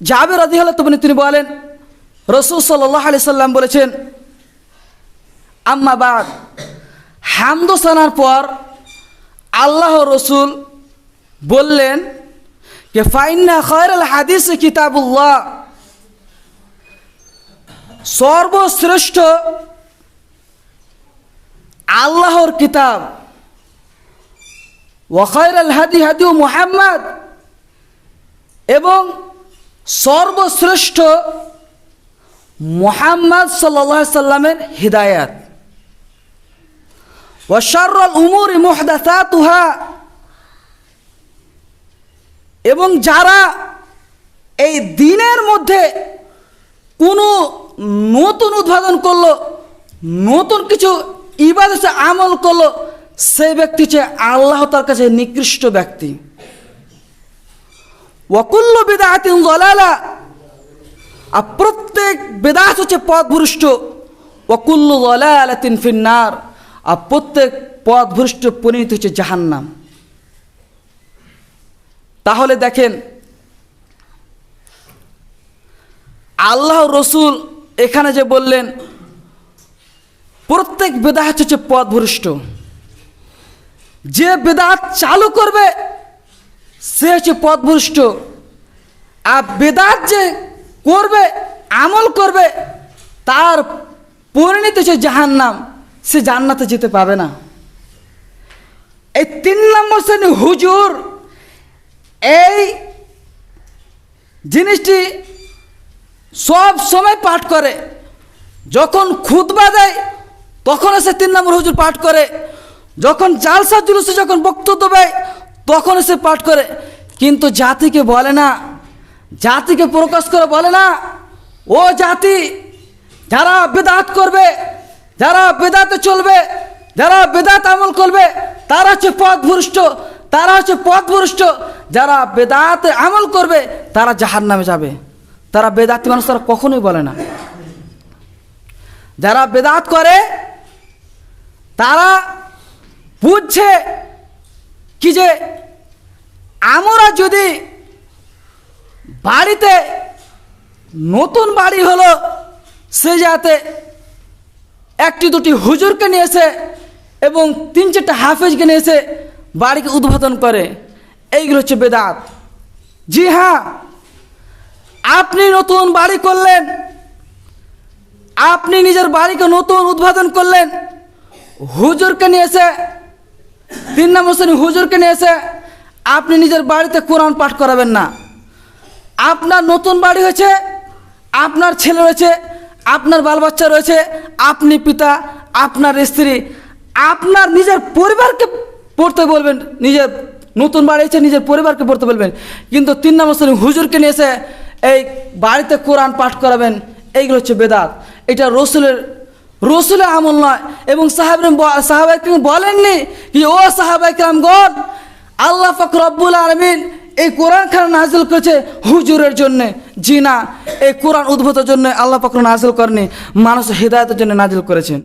জাবের রাদিয়াল্লাহু তাআলা তিনি বলেন, রসুল সাল্লাহ আলি সাল্লাম বলেছেন আম্মাবাদ হামদ সানার পর আল্লাহ রসুল বললেন যে, ফাইন্না খয়রাল হাদিস কিতাবুল্লাহ, সর্বশ্রেষ্ঠ আল্লাহর কিতাব ওয়াখায়রাল হাদি হাদি মুহাম্মদ, এবং সর্বশ্রেষ্ঠ মোহাম্মদ সাল্লা সাল্লামের হৃদায়াত। ওয়াশারুল উমুর মুহদাসাতুহা। এবং যারা এই দিনের মধ্যে কোনো নতুন উদ্ভাবন করল, নতুন কিছু ইবাদতে আমল করল, সেই ব্যক্তি হচ্ছে আল্লাহ তার কাছে নিকৃষ্ট ব্যক্তি। ওয়াকুল্ল বিদাহাতিন জলালা আর প্রত্যেক বেদাত হচ্ছে পথভ্রষ্ট। ওয়াকুল্লু জলালাতিন ফিন্নার। আর প্রত্যেক পথভ্রষ্ট পরিণত হচ্ছে জাহান্নাম। তাহলে দেখেন, আল্লাহ রসুল এখানে যে বললেন, প্রত্যেক বেদাত হচ্ছে পথভ্রষ্ট। যে বেদাত চালু করবে সে হচ্ছে পথভ্রষ্ট। আর বেদাত যে করবে, আমল করবে, তার পরিণত হচ্ছে জাহান্নাম। সে জান্নাতে যেতে পাবে না। এই তিন নম্বর শ্রেণি হুজুর, এই জিনিসটি সব সময় পাঠ করে। যখন খুতবা দেয় তখন সে তিন নম্বর হুজুর পাঠ করে। যখন জালসা জুলুসে যখন বক্তব্য দেয় তখন সে পাঠ করে, কিন্তু জাতিকে বলে না, জাতিকে প্রকাশ করে বলে না, ও জাতি, যারা বেদাত করবে, যারা বেদাতে চলবে, যারা বেদাত আমল করবে, তারা হচ্ছে পথভ্রষ্ট, তারা হচ্ছে পথভ্রষ্ট। যারা বেদাতে আমল করবে, তারা জাহার নামে যাবে। তারা বেদাতি মানুষ তারা কখনোই বলে না। যারা বেদাত করে, তারা বুঝছে কি যে আমরা যদি বাড়িতে নতুন বাড়ি হলো, সে যাতে একটি দুটি হুজুরকে নিয়ে এসে এবং তিন চারটা হাফেজকে নিয়ে এসে বাড়িকে উদ্বোধন করে, এইগুলো হচ্ছে বেদাত। জি হ্যাঁ আপনি নতুন বাড়ি করলেন, আপনি নিজের বাড়িকে নতুন উদ্বোধন করলেন, হুজুরকে নিয়ে এসে তিন নম্বর শ্রেণি হুজুরকে নিয়ে এসে আপনি নিজের বাড়িতে কোরআন পাঠ করাবেন না। আপনার নতুন বাড়ি হয়েছে, আপনার ছেলে রয়েছে, আপনার বাল বাচ্চা রয়েছে, আপনি পিতা, আপনার স্ত্রী, আপনার নিজের পরিবারকে পড়তে বলবেন, নিজের নতুন বাড়ি হয়েছে, নিজের পরিবারকে পড়তে বলবেন। কিন্তু তিন নম্বর শ্রেণি হুজুরকে নিয়ে এসে এই বাড়িতে কোরআন পাঠ করাবেন, এইগুলো হচ্ছে বেদাত। এটা রসুলের রসুলের আমল নয়। এবং সাহাব সাহাবাই বলেননি কি ও সাহাবাই গণ আল্লাহ ফখর রব্বুল আলমিন এই কোরআন খান নাজিল করেছে হুজুরের জন্য। জিনা এই কোরআন উদ্ভূতের জন্য আল্লাহ ফকর নাজিল করেনি মানুষ হৃদায়তের জন্য নাজিল করেছেন।